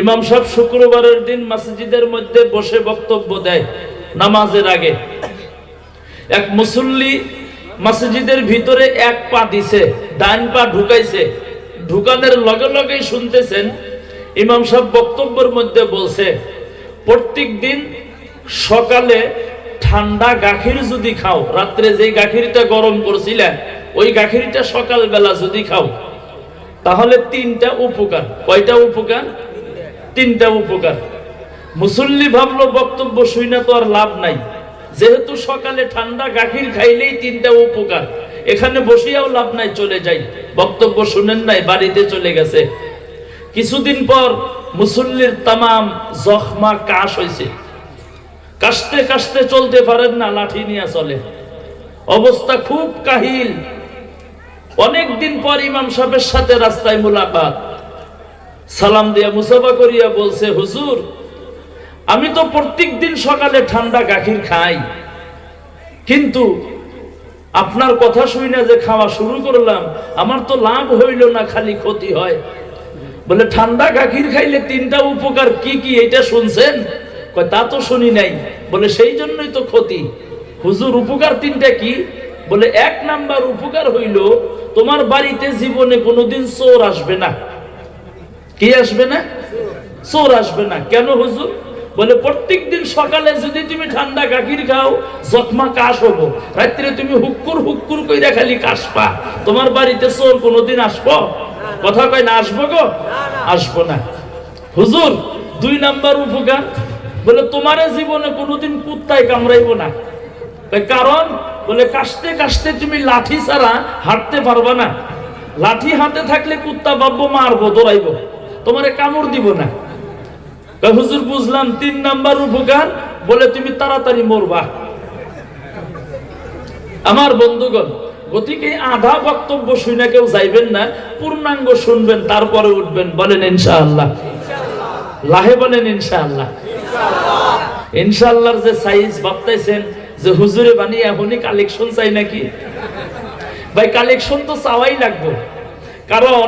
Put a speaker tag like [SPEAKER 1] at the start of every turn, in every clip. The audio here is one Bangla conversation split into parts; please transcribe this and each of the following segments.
[SPEAKER 1] ইমাম সাহেব শুক্রবারের দিন মসজিদের মধ্যে বসে বক্তব্য দেয় নামাজের আগে। এক মুসল্লি মসজিদের ভিতরে এক পা দিছে, ডান পা ঢুকাইছে। ঢুকানোর লগে লগেই শুনতেছেন ইমাম সাহেব বক্তব্যের মধ্যে বলছে, প্রত্যেক দিন সকালে ঠান্ডা গাখির যদি খাও, রাত্রে যে গাখিরটা গরম করছিলেন, ওই গাখিরটা সকালবেলা যদি খাও, তাহলে তিনটা উপকার। কয়টা উপকার? তিনটা উপকার। মুসল্লি ভাবলো, বক্তব্য শুই না তো আর লাভ নাই। যেহেতু সকালে ঠান্ডা গাখির খাইলেই তিনটা উপকার। এখানে বসিয়াও লাভ নাই, চলে যাই। বক্তব্য শুনেন নাই, বাড়িতে চলে গেছে। কিছুদিন পর মুসল্লির তামাম জখমা কাশ হয়েছে কাশতে কাশতে চলতে পারেন না, লাঠি নিয়ে চলে। অবস্থা খুব কাহিল। অনেক দিন পর ইমাম সাহেবের সাথে রাস্তায় মোলাকাত। সালাম দিয়া মুসাফা করিয়া বলছে, হুজুর, আমি তো প্রত্যেক দিন সকালে ঠান্ডা গাখির খাই, কিন্তু আপনার কথা শুই না যে খাওয়া শুরু করলাম, আমার তো লাভ হইল না, খালি ক্ষতি হয়। বলে, ঠান্ডা গাখির খাইলে তিনটা উপকার কি কি এটা শুনছেন? তা তো শুনি নাই। বলে, সেই জন্যই তো ক্ষতি। হুজুর, উপকার তিনটা কি? বলে, এক নাম্বার উপকার হইল, তোমার বাড়িতে জীবনে কোনোদিন চোর আসবে না। কি আসবে না? চোর আসবে না। কেন হুজুর? বলে প্রত্যেক দিন সকালে যদি তুমি ঠান্ডা গাখির খাও জখমা কাশ হব। রাত্রে তুমি হুক্কুর হুক্কুর কইরা খালি কাশপা তোমার বাড়িতে চোর কোনোদিন আসব? কথা কয় না আসব গো? আসব না। হুজুর, দুই নাম্বার উপকার। বলে, তোমার জীবনে কোনোদিন কুত্তায় কামড়াইবো না। কারণ? বলে, কাশতে কাশতে তুমি লাঠি ছাড়া হাঁটতে পারবা না। লাঠি হাতে থাকলে কুত্তা ভাববো, মারবো, দৌড়াইবো। তোমারে কামড় দিব না। হুজুর, বুঝলাম তিন নাম্বার উপকার, বলে তুমি তাড়াতাড়ি মরবা। আমার বন্ধুগণ, গতিকে আধা বক্তব্য শুনে কেউ যাইবেন না, পূর্ণাঙ্গ শুনবেন, তারপরে উঠবেন, বলেন ইনশাআল্লাহ। লাহে বলেন ইনশাআল্লাহ। ইনশাআল্লাহর যে সাইজ ভাবতেছেন, যে হুজুরে বানিয়ে এখনই কালেকশন চাই নাকি? ভাই কালেকশন তো চাওয়াই লাগবে। কারণ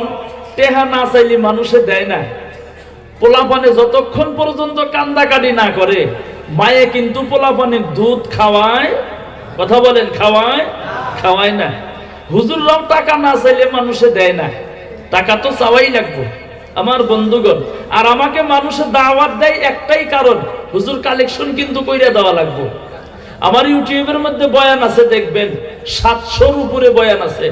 [SPEAKER 1] টেহা না চাইলে মানুষে দেয় না। পোলাপানে যতক্ষণ পর্যন্ত কান্দাকাটি না করে, মায়ে কিন্তু পোলাপানে দুধ খাওয়ায়, কথা বলেন, খাওয়ায় খাওয়ায় না। হুজুররাও টাকা না চাইলে মানুষে দেয় না। টাকা তো চাওয়াই লাগবে। আমার বন্ধুগণ, আর আমাকে মানুষে দাওয়াত দেয় একটাই কারণ, হুজুর কালেকশন কিন্তু কইরা দেওয়া লাগবে। আমার ইউটিউবের মধ্যে বয়ান আছে, দেখবেন, সাতশোর উপরে বয়ান আছে।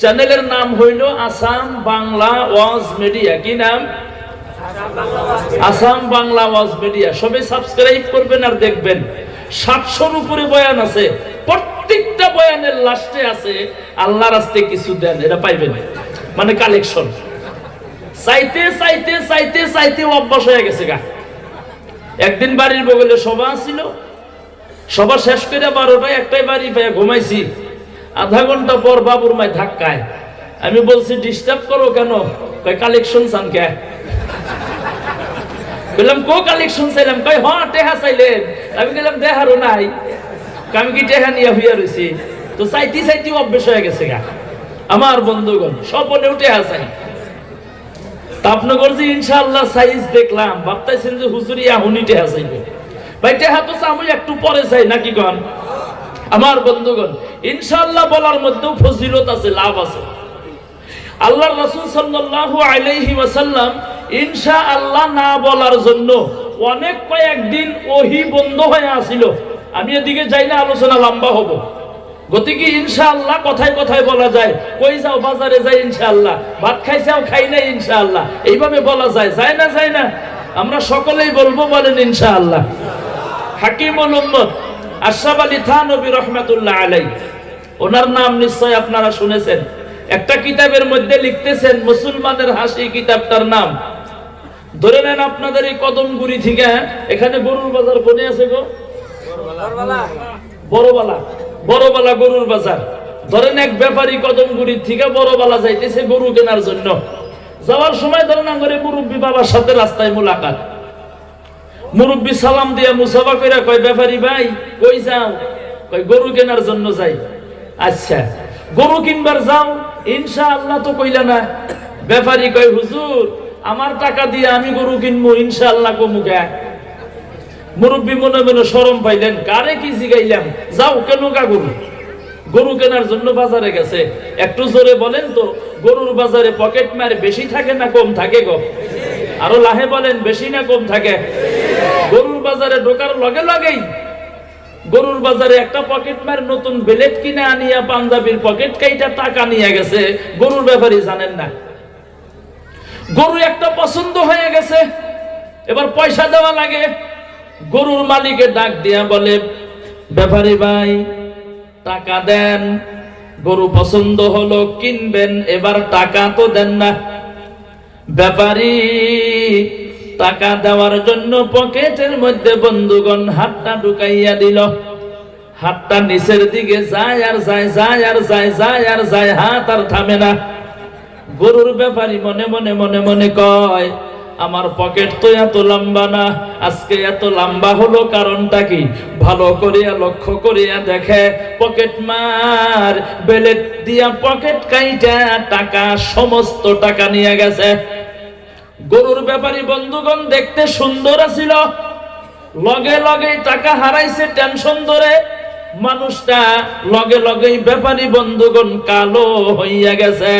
[SPEAKER 1] চ্যানেলের নাম হইল আসাম বাংলা ওয়াজ মিডিয়া। কি নাম? আসাম বাংলা ওয়াজ মিডিয়া। সবাই সাবস্ক্রাইব করবেন আর দেখবেন। সাতশোর উপরে বয়ান আছে। প্রত্যেকটা বয়ানের লাস্টে আছে আল্লাহ রাস্তে কিছু দেন। এটা পাইবেন? মানে কালেকশন চাইতে চাইতে চাইতে চাইতে অভ্যাস হয়ে গেছে গা। একদিন বাড়ির বগলে সভা ছিল সভা শেষ করে বারোটায় একটাই বাড়ি ঘুমাইছি। আধা ঘণ্টা পর বাবুর মায় ধাক্কায়। আমি বলছি ডিস্টার্ব করো কেন? কয় কালেকশন চান কে? বললাম, কো কালেকশন চাইলাম? কই হ্যাঁ টেহা চাইলেন। আমি গেলাম দেহারও নাই। আমি কি টেহা নিয়ে হইয়া রয়েছি তো চাইতে চাইতে অভ্যেস হয়ে গেছে গা। আমার বন্ধুগণ, স্বপনেও টেহা চাই। তা আপনার যে ইনশাআল্লাহ সাইজ দেখলাম। ভাবতেছেন যে হুজুরি এখনই টেহা ভাই, টেহা তো আমি একটু পরে চাই, নাকি কন? আমার বন্ধুগণ, ইনশাআল্লাহ বলার মধ্যেও ফজিলত আছে, লাভ আছে। আল্লাহ রসুল সাল্লাল্লাহু আলাইহি ওয়াসাল্লাম ইনশা আল্লাহ না বলার জন্য অনেক কয়েকদিন ওহি বন্ধ হয়ে আসিল। আমি এদিকে যাই না আলোচনা লম্বা হব। গতিকে ইনশাআল্লাহ কথায় কথায় বলা যায়, কই যাও বাজারে যাই ইনশাআল্লাহ, ভাত খাইছাও খাই নাই ইনশাআল্লাহ, এইভাবে বলা যায় যায় না যায় না। আমরা সকলেই বলব বলেন ইনশাআল্লাহ। হাকিমুল উম্মত আশরাফ আলী থানবী রহমাতুল্লাহ আলাই ওনার নাম নিশ্চয় আপনারা শুনেছেন। একটা কিতাবের মধ্যে লিখতেছেন মুসলমানের হাসি কিতাবটার নাম। ধরে নেন আপনাদের এই কদমগুড়ি থেকে এখানে গরুর বাজার কোনে আছে গো? বড়বালা। বড়বালা। গরুর বাজার। ধরেন এক ব্যাপারী কদমগুড়ি থেকে বড়বালা যাইতেছে গরু কেনার জন্য। যাওয়ার সময় ধরেন আঙ্গরে মুরব্বী বাবার সাথে রাস্তায় মোলাকাত। মুরব্বী সালাম দিয়ে মুসাফা করে কয়, ব্যাপারী ভাই, কই যাও? কয়, গরু কেনার জন্য যাই। আচ্ছা গরু কিনবার যাও ইনশা আল্লাহ তো কইলা না। ব্যাপারী কয়, হুজুর, আমার টাকা দিয়ে আমি গরু কিনবো ইনশা ইনশাআল্লাহ কমুকে মুরব্বী মনে মনে সরম পাইলেন, কারে কি জিগাইলাম? যাও, কেন কা গরু? গরু কেনার জন্য বাজারে গেছে। একটু জোরে বলেন তো, গরুর বাজারে পকেট মার বেশি থাকে না কম থাকে গো? আরও লাহে বলেন, বেশি না কম থাকে। গরুর বাজারে ঢোকার লগে লগেই গরুর বাজারে একটা পকেট মার নতুন বেলেট কিনে আনিয়া পাঞ্জাবির পকেট কাইটা টাকা নিয়ে গেছে। গরুর ব্যাপারে জানেন না। গরু একটা পছন্দ হয়ে গেছে, এবার পয়সা দেওয়া লাগে। গরুর মালিকে ডাক দিয়া বলে, ব্যাপারী ভাই, টাকা দেন। গরু পছন্দ হলো, কিনবেন, এবার টাকা তো দেন না। ব্যাপারী, টাকা দেওয়ার জন্য পকেটের মধ্যে বন্ধুগণ হাতটা ঢুকাইয়া দিল। হাতটা নিচের দিকে যায় আর যায় যায় আর যায় যায় আর যায়, হাত আর থামে না। গরুর ব্যাপারী মনে মনে মনে মনে কয় আমার পকেট তো এত লম্বা না, আজকে এত লম্বা হলো কারণটা কি? ভালো করিয়া লক্ষ্য করিয়া দেখে পকেট মার বেলেট দিয়া পকেট কাইটা টাকা, সমস্ত টাকা নিয়ে গেছে। গরুর ব্যাপারী বন্ধুগণ, দেখতে সুন্দর ছিল লগে লগে টাকা হারাইছে টেনশন ধরে। মানুষটা লগে লগেই ব্যাপারী বন্ধুগণ কালো হইয়া গেছে।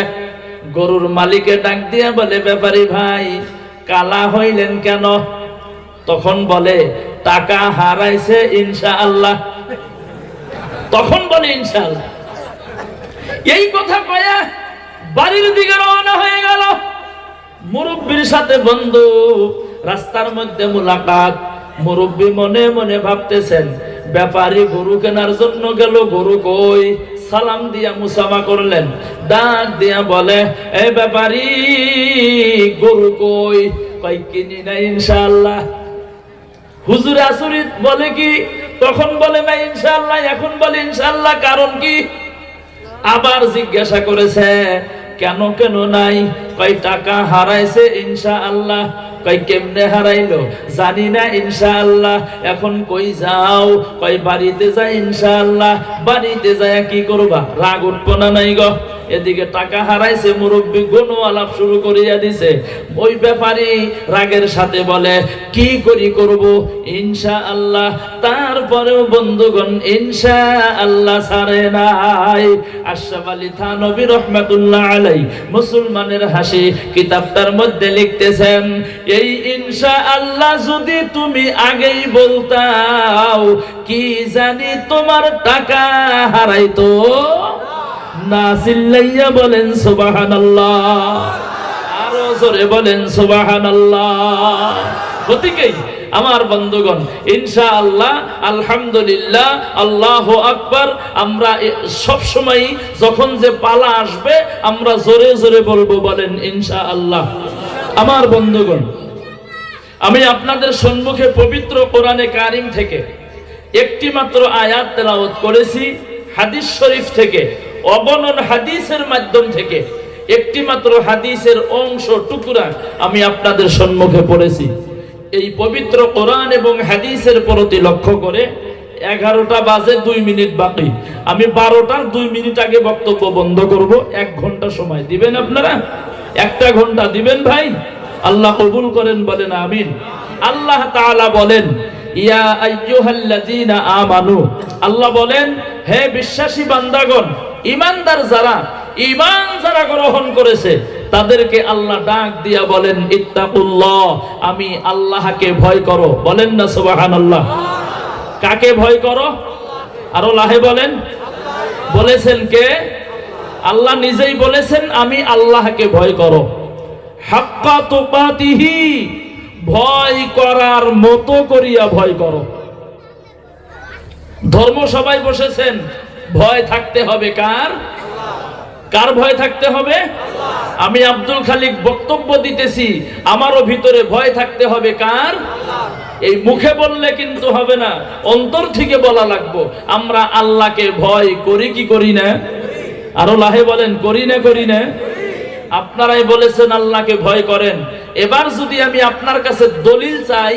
[SPEAKER 1] গরুর মালিকে ডাক দিয়া বলে, ব্যাপারী ভাই কালা হইলেন কেন? তখন বলে, টাকা হারাইছে ইনশা আল্লাহ তখন বলে ইনশাআল্লাহ। এই কথা কয়া বাড়ির দিকে রওনা হয়ে গেল। মুরব্বীর সাথে বন্ধু, রাস্তার মধ্যে মোলাকাত। মুরব্বী মনে মনে ভাবতেছেন, ব্যাপারী গরু কেনার জন্য গেল গরু কই? সালাম দিয়া মুসামা করলেন। ডাক দিয়া বলে, এ ব্যাপারী, গরু কই? কই কিনি না ইনশাআল্লাহ। হুজুর আসরিত বলে কি? তখন বলে, না ইনশাআল্লাহ। এখন বলে, ইনশাআল্লাহ। কারণ কি? আবার জিজ্ঞাসা করেছে, কেন কেন নাই? কয়, টাকা হারাইছে ইনশা কয় কেমনে হারাইলো? জানি না ইনশা আল্লাহ এখন কই যাও? কয় বাড়িতে যাই ইনশা আল্লাহ বাড়িতে যায় কি করবা? রাগ উঠবো না নাই গো। এদিকে টাকা হারাইছে, মুরব্বী কোনো আলাপ শুরু করিয়া দিছে। ওই ব্যাপারী রাগের সাথে বলে, কি করি করব? ইনশা আল্লাহ তারপরেও বন্ধুগণ ইনশা আল্লাহ সারে নাই। আশরাফ আলী থানবী রহমাতুল্লাহ আলাই মুসলমানের হাসি কিতাবটার মধ্যে লিখতেছেন এই ইনশা আল্লাহ যদি তুমি আগেই বলতাও, কি জানি তোমার টাকা হারাইতো? না চিল্লাইয়া বলেন সুবহানাল্লাহ। আরও জোরে বলেন সুবহানাল্লাহ। গতিকেই আমার বন্ধুগণ, ইনশাআল্লাহ, আলহামদুলিল্লাহ, আল্লাহ আকবার, আমরা সব সময় যখন যে পালা আসবে, আমরা জোরে জোরে বলব বলেন ইনশাআল্লাহ। আমার বন্ধুগণ, আমি আপনাদের সম্মুখে পবিত্র কোরআনে কারিম থেকে একটি মাত্র আয়াত তেলাওয়াত করেছি, হাদিস শরীফ থেকে অগণন হাদিসের মাধ্যম থেকে। একটি মাত্র হাদিসের অংশ, টুকরা আমি আপনাদের সম্মুখে পড়েছি। এই পবিত্র কোরআন এবং হাদিসের প্রতি লক্ষ্য করে এগারোটা বাজে দুই মিনিট বাকি। আমি বারোটার দুই মিনিট আগে বক্তব্য বন্ধ করব। এক ঘণ্টা সময় দিবেন আপনারা? একটা ঘণ্টা দিবেন ভাই? আল্লাহ কবুল করেন, বলেন আমিন। আল্লাহ তাআলা বলেন, ইয়া আইয়ুহাল্লাযীনা আমানু। আল্লাহ বলেন, হে বিশ্বাসী বান্দাগণ ইমানদার যারা ইমান যারা গ্রহণ করেছে, তাদেরকে আল্লাহ ডাক দিয়া বলেন, ইত্তাকুল্লাহ, আমি আল্লাহকে ভয় করো। বলেন না সুবহানাল্লাহ। কাকে ভয় করো? আরও লাহে বলেন। বলেছেন কে? আল্লাহ নিজেই বলেছেন, আমি আল্লাহকে ভয় করো। হাক্কা তুকাতিহি, ভয় করার মতো করিয়া ভয় করো। ধর্ম সবাই বসেছেন, ভয় থাকতে হবে কার? কার ভয় থাকতে হবে? আমি আব্দুল খালিক বক্তব্য দিতেছি, আমারও ভিতরে ভয় থাকতে হবে কার? এই মুখে বললে কিন্তু হবে না, অন্তর থেকে বলা লাগবো, আমরা আল্লাহকে ভয় করি কি করি না? আরও লাহে বলেন করি না করি না আপনারাই বলেছেন আল্লাহকে ভয় করেন। এবার যদি আমি আপনার কাছে দলিল চাই,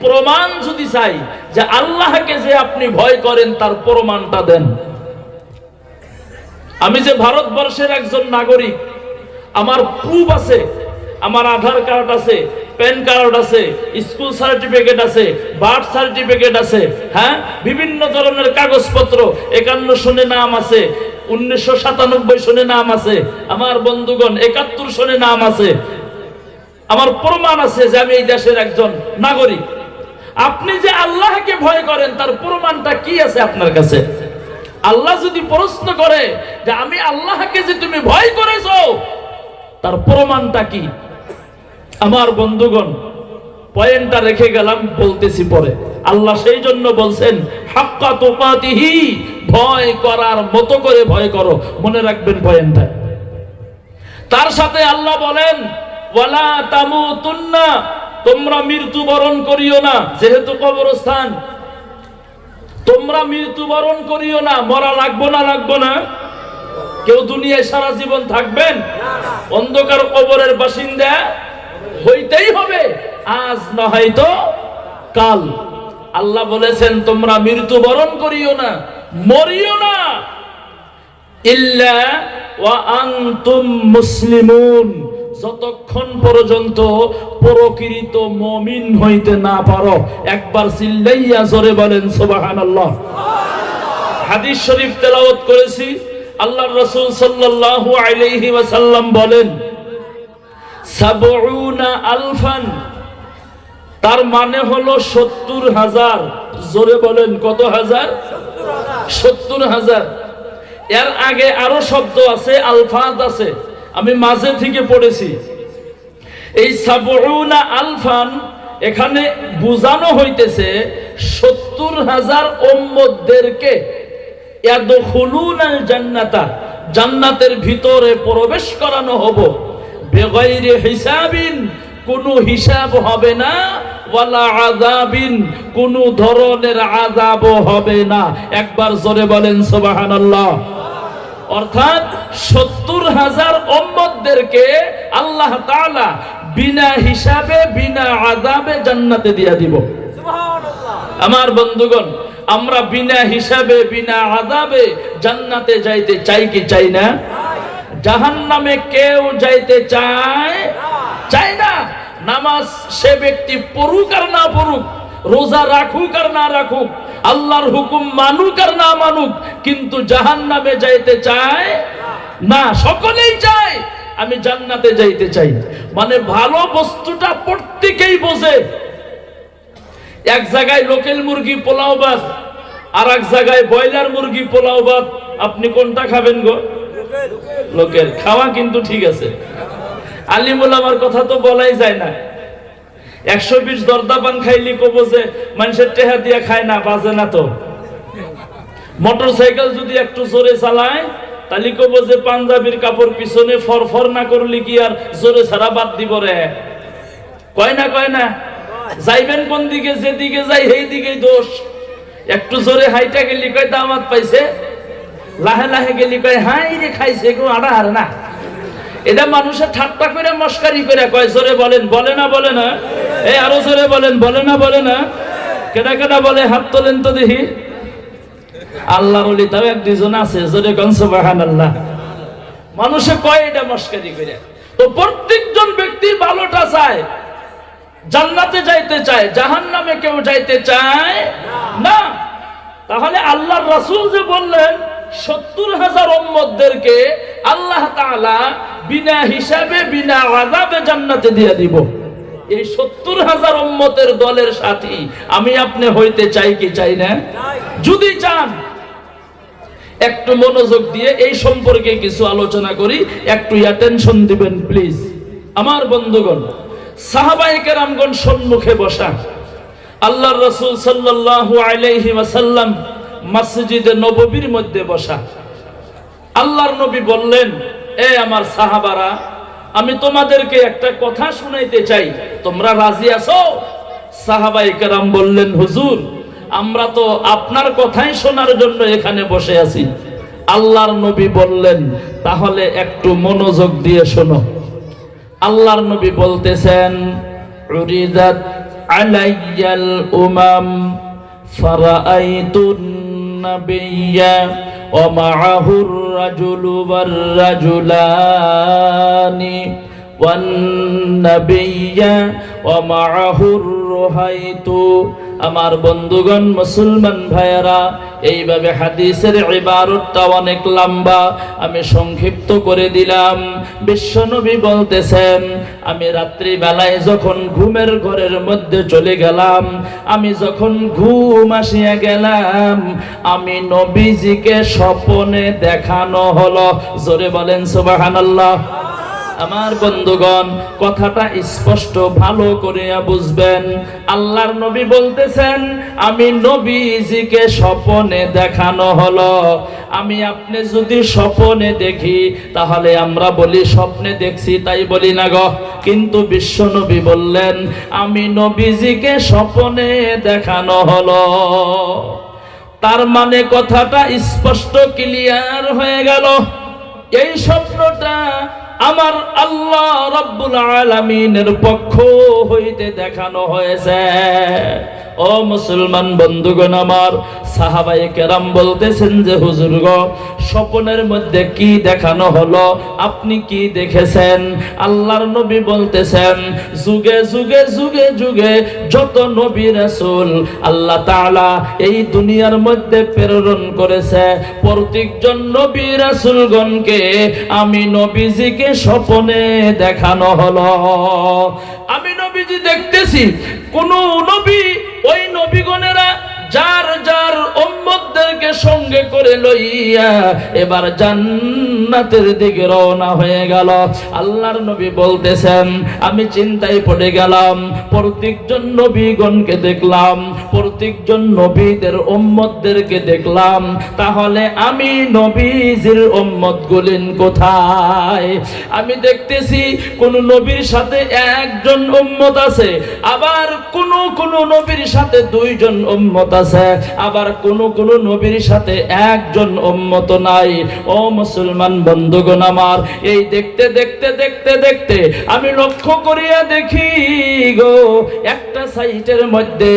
[SPEAKER 1] প্রমাণ যদি চাই যে আল্লাহকে যে আপনি ভয় করেন, তার প্রমাণটা দেন। আমি যে ভারতবর্ষের একজন নাগরিক, আমার প্রুফ আছে, আমার আধার কার্ড আছে, প্যান কার্ড আছে, স্কুল সার্টিফিকেট আছে, বার্থ সার্টিফিকেট আছে হ্যাঁ? বিভিন্ন ধরনের কাগজপত্র, একান্ন শুনে নাম আছে উনিশশো সাতানব্বই সনে নাম আছে। আমার বন্ধুগণ, একাত্তর সনে নাম আছে। আমার প্রমাণ আছে যে আমি এই দেশের একজন নাগরিক। আপনি যে আল্লাহকে ভয় করেন, তার প্রমাণটা কি আছে আপনার কাছে? আল্লাহ যদি প্রশ্ন করে যে আমি আল্লাহকে যে তুমি ভয় করেছ, তার প্রমাণটা কি? আমার বন্ধুগণ পয়েন্টটা রেখে গেলাম, বলতেছি পরে। আল্লাহ সেই জন্য বলছেন, হাক্কা তোপাতিহি ভয় করার মতো করে ভয় করো। মনে রাখবেন পয়েন্টটা। তার সাথে আল্লাহ বলেন, ওয়ালা তামুতুন্না, তোমরা মৃত্যুবরণ করিও না, যেহেতু কবরস্থান। তোমরা মৃত্যুবরণ করিও না, মরা লাগবো না লাগবো না। কেউ দুনিয়ায় সারা জীবন থাকবেন? অন্ধকার কবরের বাসিন্দা হইতেই হবে। আজ না হয়তো কাল। আল্লাহ বলেছেন, তোমরা মৃত্যুবরণ করিও না, মরিও না। ইল্লা ওয়া মুসলিমুন। যতক্ষণ পর্যন্ত প্রকৃত মমিন হইতে না পারো, একবার চিল্লাইয়া জোরে বলেন, সুবহানাল্লাহ। হাদিস শরীফ তেলাওয়াত করেছি। আল্লাহর রাসূল সাল্লাল্লাহু আলাইহি বলেন আলফান। তার মানে হলো সত্তর হাজার। জোরে বলেন, কত হাজার? সত্তর হাজার। এর আগে আরও শব্দ আছে আলফাজ আছে। আমি মাঝে থেকে পড়েছি। এই সাবউনা আলফান এখানে বুঝানো হইতেছে সত্তর হাজার ওম্মদদেরকে জান্নাতা, জান্নাতের ভিতরে প্রবেশ করানো হব। বেগাইরে হিসাবিন কোনো হিসাব হবে না ওয়ালা আযাবিন কোনো ধরনের আযাবও হবে না। একবার জোরে বলেন সুবহানাল্লাহ। অর্থাৎ সত্তর হাজার ওম্মতদেরকে আল্লাহ তাআলা বিনা হিসাবে বিনা আযাবে জান্নাতে দিয়া দিব। আমার বন্ধুগণ আমরা বিনা হিসাবে বিনা আজাবে জান্নাতে যাইতে চাই কি চাই না? জাহান নামে কেউ যাইতে চায় চায় না। নামাজ সে ব্যক্তি পড়ুক আর না পড়ুক, রোজা রাখুক আর না রাখুক, আল্লাহর হুকুম মানুক আর না মানুক, কিন্তু জাহান নামে যাইতে চায় না। সকলেই চায়, আমি জান্নাতে যাইতে চাই। মানে ভালো বস্তুটা প্রত্যেকেই বোঝে। এক জায়গায় লোকেল মুরগি পোলাও ভাত আর এক জায়গায় ব্রয়লার মুরগি পোলাও ভাত। আপনি কোনটা খাবেন গো? লোকের খাওয়া কিন্তু ঠিক আছে। আলিমুল আমার কথা তো বলাই যায় না। একশো বিশ দরদা পান খাইলি কব যে মানুষের টেহা দিয়ে খায় না, বাজে না তো। মোটর সাইকেল যদি একটু জোরে চালায়, তাহলে কব যে পাঞ্জাবির কাপড় পিছনে ফরফর না করলি কি আর জোরে ছাড়া বাদ দিব রে? কয় না কয় না? যাইবেন কোন দিকে, যেদিকে যাই সেই দিকেই দোষ। একটু জোরে হাইটা গেলি কয় দামাত পাইছে? লাহে লাহে গেলি কয়, হাই রে, খাইছে কেউ আড়া হারে না। এটা মানুষের ঠাট্টা করে, মস্কারি করে কয়, জোরে বলেন, বলে না বলে না? এই আরও জোরে বলেন, বলে না বলে না? কেডা কেডা বলে, হাত তোলেন তো দেখি। আল্লাহ বলি, তাও এক দুজন আছে, জোরে গনসবাহান আল্লাহ মানুষে কয়, এটা মস্কারি করে। তো প্রত্যেকজন ব্যক্তি ভালোটা চায়, জান্নাতে যাইতে চায় জাহান নামে কেউ যাইতে চায় না। তাহলে আল্লাহর রাসূল যে বললেন সত্তর হাজার ওম্মদদেরকে আল্লাহ তাআলা বিনা হিসাবে, বিনা আযাবে জান্নাতে দিয়ে দিব। এই সত্তর হাজার ওম্মতের দলের সাথী আমি আপনি হইতে চাই কি চাই না? যদি চান, একটু মনোযোগ দিয়ে এই সম্পর্কে কিছু আলোচনা করি, একটু অ্যাটেনশন দিবেন প্লিজ আমার বন্ধুগণ, সাহাবায়ে কেরামগণ সম্মুখে বসা। আল্লাহ রসুল সাল্লাল্লাহু আলাইহি ওয়াসাল্লাম মসজিদে নববীর মধ্যে বসা। আল্লাহর নবী বললেন, এ আমার সাহাবারা, আমি তোমাদেরকে একটা কথা শুনাইতে চাই। তোমরা রাজি আছো? সাহাবাই কেরাম বললেন, হুজুর, আমরা তো আপনার কথাই শোনার জন্য এখানে বসে আছি। আল্লাহর নবী বললেন, তাহলে একটু মনোযোগ দিয়ে শোনো। আল্লাহর নবী বলতেছেন আলাইয়াল উমাম, ফারাআইতুন النبي ومعه الرجل والرجلان والنبي ومعه الرجل তো আমার বন্ধুগণ মুসলমান ভাইয়েরা, এইভাবে হাদিসের ইবারতটা অনেক লম্বা, আমি সংক্ষিপ্ত করে দিলাম। বিশ্বনবী বলতেছেন, আমি রাত্রিবেলায় যখন ঘুমের ঘরের মধ্যে চলে গেলাম, আমি যখন ঘুম আসিয়া গেলাম, আমি নবীজিকে স্বপনে দেখানো হলো। জোরে বলেন সুবহানাল্লাহ। আমার বন্ধুগণ, কথাটা স্পষ্ট, ভালো করে বুঝবেন। আল্লাহর নবী বলতেছেন, আমি নবীজিকে স্বপনে দেখানো হলো। আমি আপনি যদি স্বপনে দেখি, তাহলে আমরা বলি, স্বপ্নে দেখছি, তাই বলি না গো। কিন্তু বিশ্ব নবী বললেন, আমি নবীজিকে স্বপনে দেখানো হলো। তার মানে কথাটা স্পষ্ট ক্লিয়ার হয়ে গেল। এই স্বপ্নটা আমার আল্লাহ রব্বুল আলামিনের পক্ষ হইতে দেখানো হয়েছে। ও মুসলমান বন্ধুগণ আমার সাহাবাই কেরাম বলতেছেন যে, হুজুর গো, স্বপ্নের মধ্যে কি দেখানো হলো? আপনি কি দেখেছেন? আল্লাহর নবী বলতেছেন, যুগে যুগে যুগে যুগে যত নবী রাসূল আল্লাহ তাআলা এই দুনিয়ার মধ্যে প্রেরণ করেছে। প্রত্যেকজন নবী রাসূলগণকে আমি নবীজিকে স্বপ্নে দেখানো হলো। আমি নবীজি দেখতেছি, কোন নবী ওই নবীগণেরা যার যার অম্মদদেরকে সঙ্গে করে লইয়া এবার জান্নাতের দিকে রওনা হয়ে গেল। আল্লাহর নবী বলতেছেন, আমি চিন্তায় পড়ে গেলাম, প্রত্যেকজন নবীগণকে দেখলাম, প্রত্যেকজন নবীদের উম্মতদেরকে দেখলাম, তাহলে আমি নবীজির উম্মত গুলিন কোথায়? আমি দেখতেছি কোন নবীর সাথে একজন উম্মত আছে, আবার কোন কোন নবীর সাথে দুইজন উম্মত আছে, আবার কোন কোন নবীর সাথে একজন উম্মত নাই। ও মুসলমান বন্ধুগণ আমার। এই দেখতে দেখতে দেখতে দেখতে আমি লক্ষ্য করিয়া দেখি গো, একটা সাইটের মধ্যে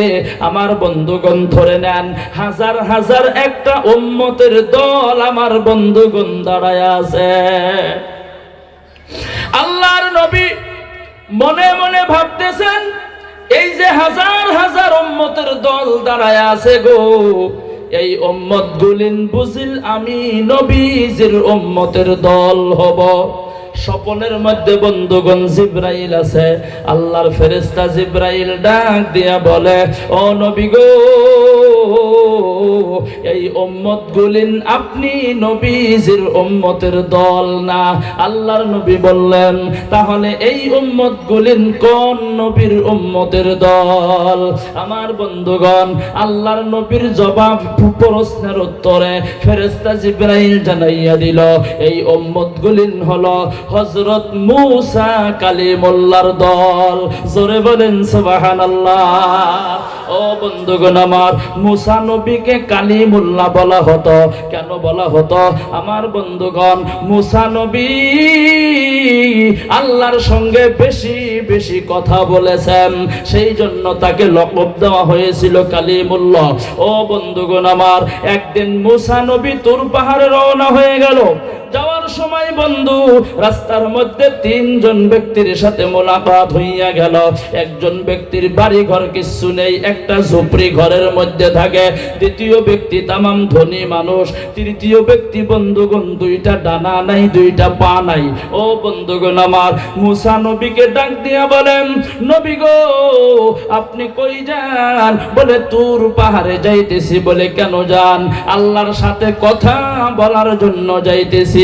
[SPEAKER 1] আমার বন্ধুগণ ধরে নেন। হাজার হাজার একটা উম্মতের দল আমার বন্ধুগণ দাঁড়ায় আছে। আল্লাহর নবী মনে মনে ভাবতেছেন, এই যে হাজার হাজার উম্মতের দল দাঁড়ায় আছে গো। এই উম্মত গুলিন বুঝিল আমি নবীজির উম্মতের দল হব। স্বপনের মধ্যে বন্ধুগণ জিব্রাইল আছে। আল্লাহর ফেরেস্তা জিব্রাইল ডাক দিয়া বলে, ও নবী গো, এই উম্মত গুলিন আপনি নবীজির উম্মতের দল না। আল্লাহর নবী বললেন, তাহলে এই উম্মত গুলিন কোন নবীর উম্মতের দল? আমার বন্ধুগণ, আল্লাহর নবীর জবাব প্রশ্নের উত্তরে ফেরেস্তা জিব্রাইল জানাইয়া দিল, এই উম্মত গুলিন হলো হযরত মূসা কালিমুল্লাহর দল। জোরে বলেন, সুবহানাল্লাহ। ও বন্ধুগণ আমার, মুসা নবীকে কালিমুল্লাহ বলা হতো। কেন বলা হতো? আমার বন্ধুগণ, মুসা নবী আল্লাহর সঙ্গে বেশি বেশি কথা বলেছেন। সেই জন্য তাকে লকব দেওয়া হয়েছিল কালিমুল্লাহ। ও বন্ধুগণ আমার, একদিন মুসা নবী তুর পাহাড়ে রওনা হয়ে গেল। যাওয়ার সময় বন্ধু, রাস্তার মধ্যে তিনজন ব্যক্তির সাথে মোলাকাত হইয়া গেল। একজন ব্যক্তির বাড়ি ঘর কিছু নেই, একটা ঝুপড়ি ঘরের মধ্যে থাকে। দ্বিতীয় ব্যক্তি তামাম ধনী মানুষ, তৃতীয় ব্যক্তি বন্ধুগণ, দুইটা ডানা নাই, দুইটা পা নাই। ও বন্ধুগণ আমার, মুসা নবীকে ডাক দিয়া বলেন, নবী গো, আপনি কই যান? বলে, তুর পাহাড়ে যাইতেছি বলে কেন যান? আল্লাহর সাথে কথা বলার জন্য যাইতেছি।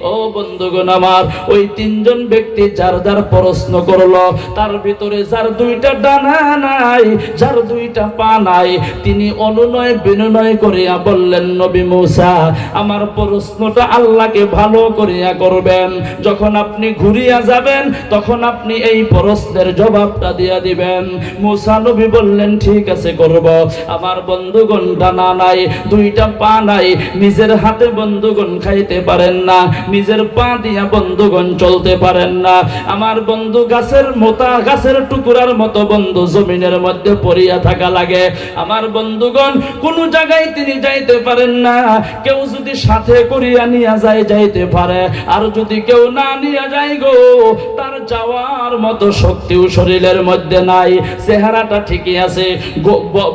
[SPEAKER 1] ও বন্ধুগণ আমার, ওই তিনজন ব্যক্তি যার যার প্রশ্ন করল, তার ভিতরে যার দুইটা ডানা নাই, যার দুইটা পা নাই, তিনি অনুনয় বিনয় করিয়া বললেন, নবী মুসা, আমার প্রশ্নটা আল্লাহকে ভালো করিয়া করবেন। যখন আপনি ঘুরিয়া যাবেন, তখন আপনি এই প্রশ্নের জবাবটা দিয়া দিবেন। মুসা নবী বললেন, ঠিক আছে, করব। আমার বন্ধুগণ ডানা নাই, দুইটা পা নাই, নিজের হাতে বন্ধুগণ খাই খাইতে পারেন না, নিজের পা দিয়া বন্ধুগণ চলতে পারেন না। আমার বন্ধু গাছের মোতা গাছের টুকুরার মতো বন্ধু জমিনের মধ্যে পড়িয়া থাকা লাগে। আমার বন্ধুগণ, কোন জায়গায় তিনি যাইতে পারেন না। কেউ যদি সাথে করিয়া নিয়া যায়, যাইতে পারে। আর যদি কেউ না নিয়া যায় গো, তার যাওয়ার মতো শক্তিও শরীরের মধ্যে নাই। চেহারাটা ঠিকই আছে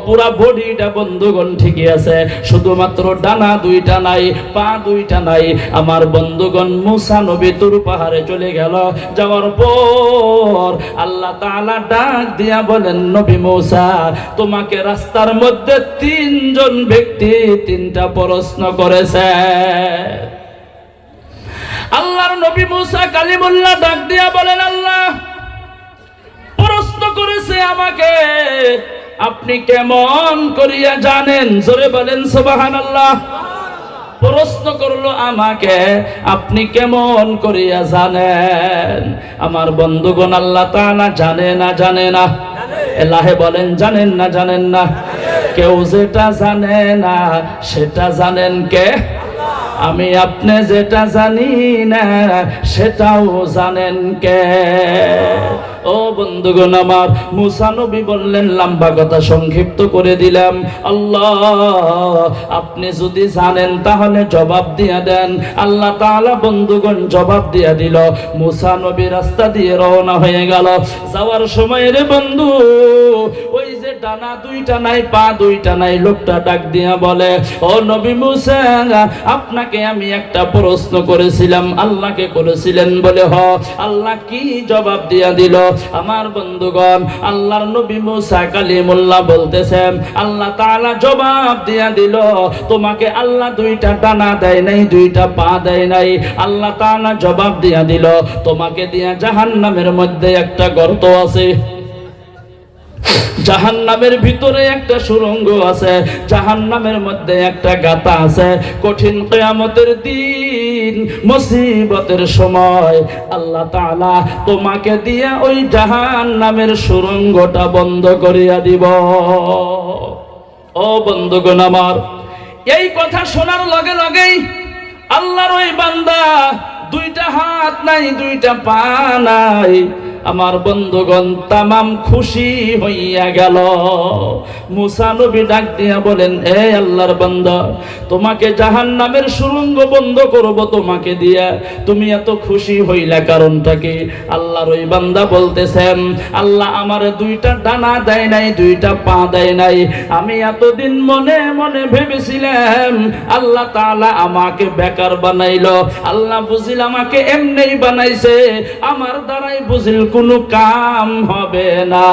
[SPEAKER 1] পুরা বডিটা বন্ধুগণ ঠিকই আছে। শুধুমাত্র ডানা দুইটা নাই, পা দুইটা নাই। আমার বন্ধুগণ মুসা নবী তুর পাহাড়ে চলে গেল। যাওয়ার পর আল্লাহ তাআলা ডাক দিয়া বলেন, নবী মুসা, তোমাকে রাস্তার মধ্যে তিনজন ব্যক্তি তিনটা প্রশ্ন করেছে। আল্লাহর নবী মুসা কালিমুল্লাহ ডাক দিয়া বলেন, আল্লাহ, প্রশ্ন করেছে আমাকে। আপনি কেমন করিয়া জানেন? জোরে বলেন সুবাহান আল্লাহ প্রশ্ন করল আমাকে, আপনি কেমন করিয়া জানেন? আমার বন্ধুগণ আল্লাহ তাআলা জানে না জানে না। এলাহে বলেন, জানেন না জানেন না। কেউ যেটা জানে না, সেটা জানেন কে? আমি আপনি যেটা জানি না, সেটাও জানেন কে? ও বন্ধুগণ আমার, মুসা নবী বললেন, লম্বা কথা সংক্ষিপ্ত করে দিলাম। আল্লাহ, আপনি যদি জানেন, তাহলে জবাব দিয়া দেন। আল্লাহ তাআলা বন্ধুগণ জবাব দিয়া দিল। মুসা নবী রাস্তা দিয়ে রওনা হয়ে গেল। যাওয়ার সময় রে বন্ধু, ওই যে ডানা দুইটা নাই, পা দুইটা নাই, লোকটা ডাক দিয়া বলে, ও নবী মুসা, আপনাকে আমি একটা প্রশ্ন করেছিলাম। আল্লাহকে করেছিলেন বলে, হ। আল্লাহ কি জবাব দিয়া দিল? আমার বন্ধুগণ, আল্লাহর নবী মুসা কালিমুল্লাহ বলতেছেন, আল্লাহ তাআলা জবাব দিয়া দিল, তোমাকে আল্লাহ দুইটা ডানা দেয় নাই, দুইটা পা দেয় নাই। আল্লাহ তাআলা জবাব দিয়া দিল, তোমাকে দিয়া জাহান্নামের মধ্যে একটা গর্ত আছে। জাহান্নামের ভিতরে একটা সুরঙ্গ আছে, জাহান্নামের মধ্যে একটা গাতা আছে। কঠিন কিয়ামতের দিন, মুসিবতের সময় আল্লাহ তাআলা তোমাকে দিয়ে ওই জাহান্নামের সুরঙ্গটা বন্ধ করিয়া দিব। ও বন্ধুগণ আমার, এই কথা শোনার লগে লগেই আল্লাহর ওই বান্দা দুইটা হাত নাই, দুইটা পা নাই আমার বন্ধুগণ, তামাম খুশি হইয়া গেল। মুসা নবী ডাক দিয়া বলেন, এ আল্লাহর বান্দা, তোমাকে জাহান্নামের সুরঙ্গ বন্ধ করব তোমাকে দিয়া। তুমি এত খুশি হইলা কারণটা কি? আল্লাহর ওই বান্দা বলতেছেন, আল্লাহ আমার দুইটা ডানা দেয় নাই, দুইটা পা দেয় নাই। আমি এতদিন মনে মনে ভেবেছিলাম, আল্লাহ তাআলা আমাকে বেকার বানাইল। আল্লাহ বুঝিল আমাকে এমনি বানাইছে। আমার দ্বারাই বুঝিল কোনো কাম হবে না।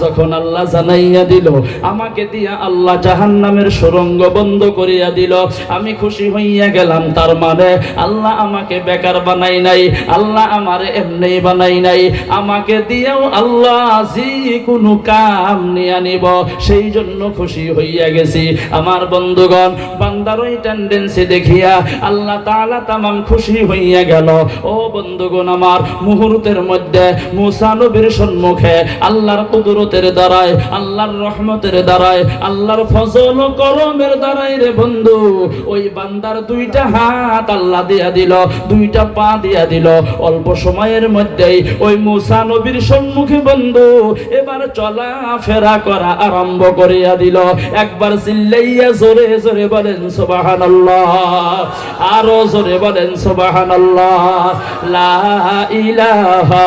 [SPEAKER 1] যখন আল্লাহ জানাইয়া দিল, আমাকে দিয়া আল্লাহ জাহান্নামের সুরঙ্গ বন্ধ করিয়া দিল, আমি খুশি হইয়া গেলাম। তার মানে আল্লাহ আমাকে বেকার বানাই নাই, আল্লাহ আমারে এমনি বানাই নাই। আমাকে দিয়েও আল্লাহ যে কোনো কাম নিয়ে নিব, সেই জন্য খুশি হইয়া গেছি। আমার বন্ধুগণ, বান্দার ওই টেন্ডেন্সি দেখিয়া আল্লাহ তাআলা তামাম খুশি হইয়া গেল। ও বন্ধুগণ আমার, মুহূর্তের মধ্যে মুসা নবীর সম্মুখে আল্লাহর কুদরতের দ্বারায়, আল্লাহর রহমতের দ্বারায়, আল্লাহর ফজল ও দ্বারাই রে বন্ধু, ওই বান্দার দুইটা হাত আল্লাহ দিয়া দিল, দুইটা পা দিয়া দিল। অল্প সময়ের মধ্যেই ওই মুসা নবীর সম্মুখে বন্ধু, এবার চলা ফেরা করা আরম্ভ করিয়া দিল। একবার চিল্লাইয়া জোরে জোরে বলেন, সুবহানাল্লাহ। আরও জোরে বলেন, সুবহানাল্লাহ। লা ইলাহা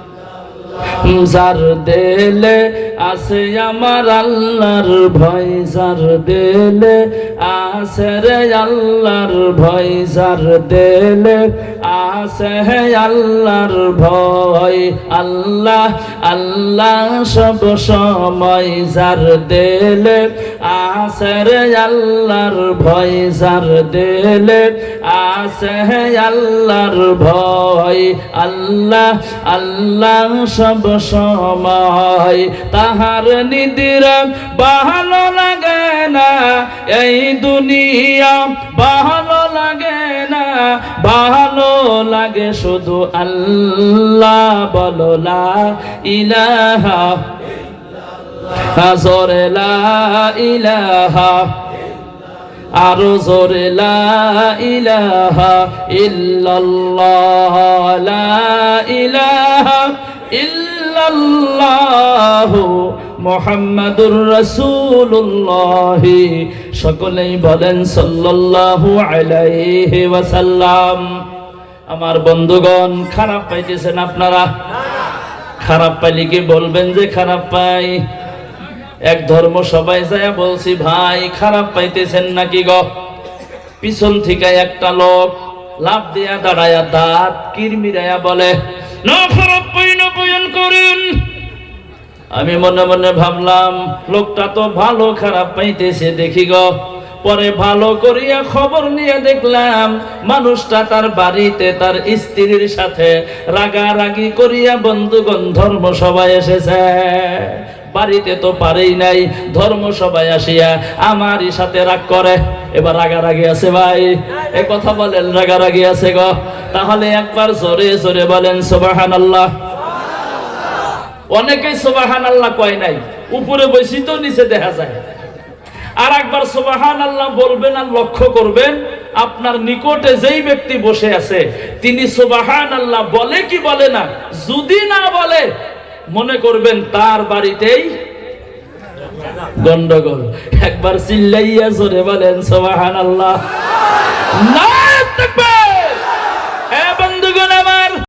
[SPEAKER 1] যার দেলে আছে আমার আল্লাহর ভয় যার দেলে আছে রে আল্লাহর ভয় যার দেলে আছে হে আল্লাহর ভয়, আল্লাহ আল্লাহ সব সময় যার দেলে আছে রে আল্লাহর ভয় যার দেলে আছে হে আল্লাহর ভয়, আল্লাহ আল্লাহ সব সময়। তাহার নিদিরা ভালো লাগে না, এই দুনিয়া ভালো লাগে না। ভালো লাগে শুধু আল্লাহ বলো, লা ইলাহা জোরে ইলাহা। আরও জোরে ইলাহা ইল্লাল্লাহ। লা ইলাহা ইল্লাল্লাহ মুহাম্মাদুর রাসূলুল্লাহ। সকলেই বলেন সাল্লাল্লাহু আলাইহি আমার বন্ধুগণ, খারাপ পাইতেছেন আপনারা? খারাপ পাইলে কি বলবেন যে খারাপ পাই? এক ধর্ম সবাই যায়, বলছি, ভাই, খারাপ পাইতেছেন নাকি গ? পিছন থেকে একটা লোক লাভ দিয়া দাঁড়ায়া দাঁত কিরমিরায়া বলে আমি মনে মনে ভাবলাম লোকটা তো ভালো খারাপ পাইতেছে দেখি গ পরে ভালো করিয়া খবর নিয়ে দেখলাম মানুষটা তার বাড়িতে তার স্ত্রীর সাথে রাগারাগি করিয়া বন্ধুগণ ধর্ম সবাই এসেছে বাড়িতে তো পারেই নাই, ধর্ম সবাই আসিয়া আমারই সাথে রাগ করে। এবার রাগারাগি আছে ভাই, এ কথা বলেন, রাগারাগি আছে গো। তাহলে একবার জোরে জোরে বলেন সুবাহান আল্লাহ অনেকেই সোবাহান আল্লাহ কয় নাই, উপরে বসি তো নিচে দেখা যায়। আর একবার সোবাহান আল্লাহ বলবেন আর লক্ষ্য করবেন, আপনার নিকটে যেই ব্যক্তি বসে আছে, তিনি সোবাহান আল্লাহ বলে কি বলে না? যদি না বলে মনে করবেন তার বাড়িতেই গন্ডগোল। একবার চিল্লাইয়া জোরে বলেন সোহান আল্লাহ না